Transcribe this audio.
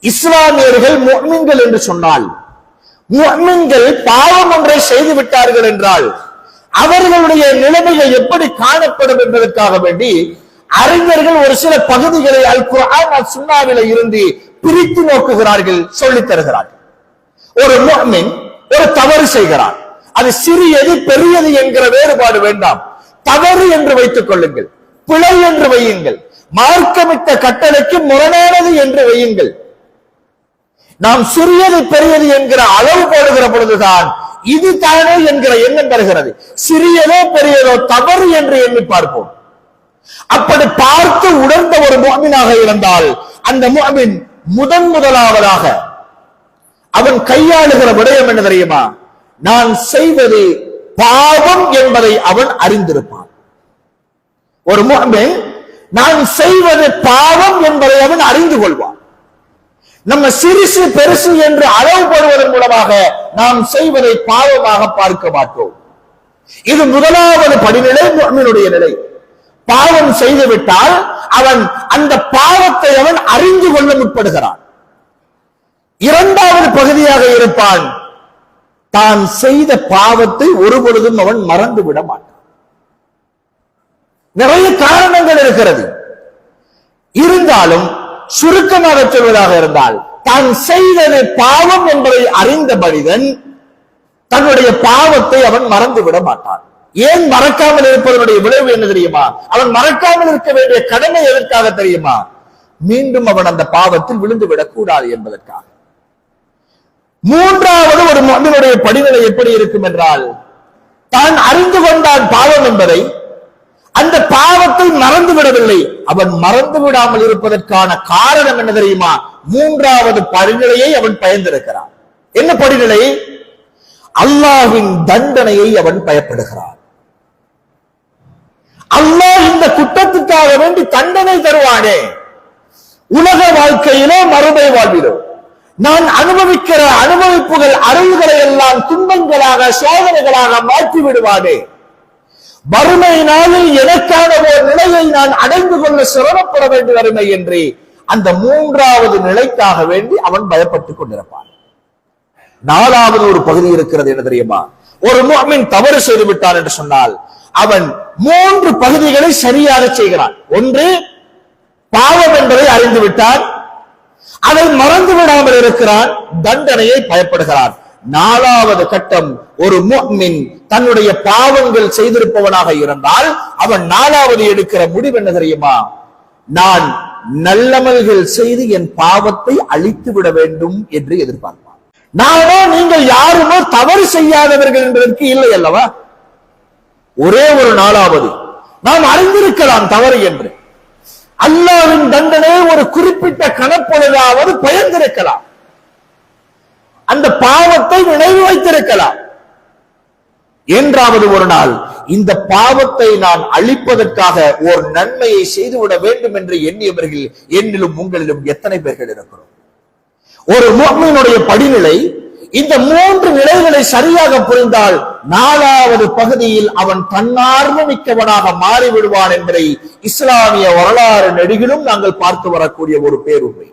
இஸ்லாமியர்கள் முஹ்மின்கள் என்று சொன்னால் முஹ்மின்கள் பாவம் ஒன்றை செய்து விட்டார்கள் என்றால் அவர்களுடைய நிலைமைகள் எப்படி காணப்படும் என்பதற்காக வேண்டி அறிஞர்கள் ஒரு சில பகுதிகளை அல் குர்ஆன் இருந்து பிரித்து நோக்குகிறார்கள் சொல்லித் தருகிறார்கள். ஒரு முஹ்மின் ஒரு தவறு செய்கிறான். அது சிறியது பெரியது என்கிற வேறுபாடு வேண்டாம். தவறு என்று வைத்துக் கொள்ளுங்கள். பிழை என்று வையுங்கள். மார்க்கமிட்ட கட்டளைக்கு முரணானது என்று வையுங்கள். நாம் சிறியது பெரியது என்கிற அளவு போடுகிற பொழுதுதான் இது தானே என்கிற எண்ணம் பெறுகிறது சிறியதோ பெரியதோ தவறு என்று எண்ணி பார்ப்போம். அப்படி பார்த்து உணர்ந்த ஒரு முகமீனாக இருந்தால் அந்த முகமின் முதன் முதலாவதாக அவன் கையாளுகிற விடயம் என்ன தெரியுமா? நான் செய்வது பாவம் என்பதை அவன் அறிந்திருப்பான். ஒரு முகமின் நான் செய்வது பாவம் என்பதை அவன் அறிந்து கொள்வான். நம்ம சிறிசு பெருசு என்று அளவுபடுவதன் மூலமாக நாம் செய்வதை பாவமாக பார்க்க மாட்டோம். இது முதலாவது படிநிலை முஃமினுடைய நிலை. பாவம் செய்துவிட்டால் அவன் அந்த பாவத்தை அவன் அறிந்து கொள்ள முற்படுகிறான். இரண்டாவது பகுதியாக இருப்பான். தான் செய்த பாவத்தை ஒரு பொழுதும் அவன் மறந்து விட மாட்டான். நிறைய காரணங்கள் இருக்கிறது. இருந்தாலும் சுருக்கமாக சொல்வதாக இருந்தால் தான் செய்தது பாவம் என்பதை அறிந்த மனிதன் தன்னுடைய பாவத்தை அவன் மறந்து விட மாட்டான். ஏன் மறக்காமல் இருப்பதனுடைய விளைவு என்ன தெரியுமா? அவன் மறக்காமல் இருக்க வேண்டிய கடமை எதற்காக தெரியுமா? மீண்டும் அவன் அந்த பாவத்தில் விழுந்து விடக்கூடாது என்பதற்காக. மூன்றாவது ஒரு மனிதனுடைய படிநிலை எப்படி இருக்கும் என்றால் தான் அறிந்து கொண்டான் பாவம் என்பதை அந்த பாவத்தை மறந்து விடவில்லை. அவன் மறந்து விடாமல் இருப்பதற்கான காரணம் என்ன தெரியுமா? மூன்றாவது படிநிலையை அவன் பயந்திருக்கிறான். என்ன படிநிலை? அல்லாஹின் தண்டனையை அவன் பயப்படுகிறான். அல்லாஹ் இந்த குற்றத்துக்காக வேண்டி தண்டனை தருவானே. உலக வாழ்க்கையிலோ மறுமை வாழ்விலோ நான் அனுபவிக்கிற அனுபவிப்புகள் அறிவுகளை எல்லாம் துன்பங்களாக சோதனைகளாக மாற்றி விடுவானே வறுமை நாளில் எனக்கான ஒரு நிலையை நான் அடைந்து கொள்ள சிரமப்பட வேண்டி வறுமை என்று அந்த மூன்றாவது நிலைக்காக வேண்டி அவன் பயப்பட்டுக் கொண்டிருப்பான். நாலாவது ஒரு பகுதி இருக்கிறது என்ன தெரியுமா? ஒரு முஃமின் தவறு செய்து விட்டான் என்று சொன்னால் அவன் மூன்று பகுதிகளை சரியாக செய்கிறான். ஒன்று பாவம் என்பதை அறிந்து விட்டான். அதை மறந்து விடாமல் இருக்கிறான். தண்டனையை பயப்படுகிறான். நாலாவது கட்டம் ஒரு முஃமின் தன்னுடைய பாவங்கள் செய்திருப்பவனாக இருந்தால் அவன் நாலாவது எடுக்கிற முடிவு என்ன தெரியுமா? நான் நல்லமல்கள் செய்து என் பாவத்தை அழித்து விட வேண்டும் என்று எதிர்பார்ப்பான். நானோ நீங்கள் யாருமோ தவறு செய்யாதவர்கள் என்பதற்கு இல்லை அல்லவா? ஒரே ஒரு நாளாவது நாம் அறிந்திருக்கலாம் தவறு என்று. அல்லாவின் தண்டனை ஒரு குறிப்பிட்ட கணப்பொழுதாவது பயந்திருக்கலாம். அந்த பாவத்தை நினைவு வைத்திருக்கலாம். என்றாவது ஒரு நாள் இந்த பாவத்தை நான் அழிப்பதற்காக ஒரு நன்மையை செய்துவிட வேண்டும் என்று எண்ணியவர்கள் என்னிலும் உங்களிலும் எத்தனை பேர்கள் இருக்கிறோம்? ஒரு முஃமினுடைய படிநிலை இந்த மூன்று நிலைகளை சரியாக புரிந்தால் நாலாவது பகுதியில் அவன் தன்னார்வ மிக்கவனாக மாறிவிடுவான் என்பதை இஸ்லாமிய வரலாறு நெடுகிலும் நாங்கள் பார்த்து வரக்கூடிய ஒரு பேருண்மை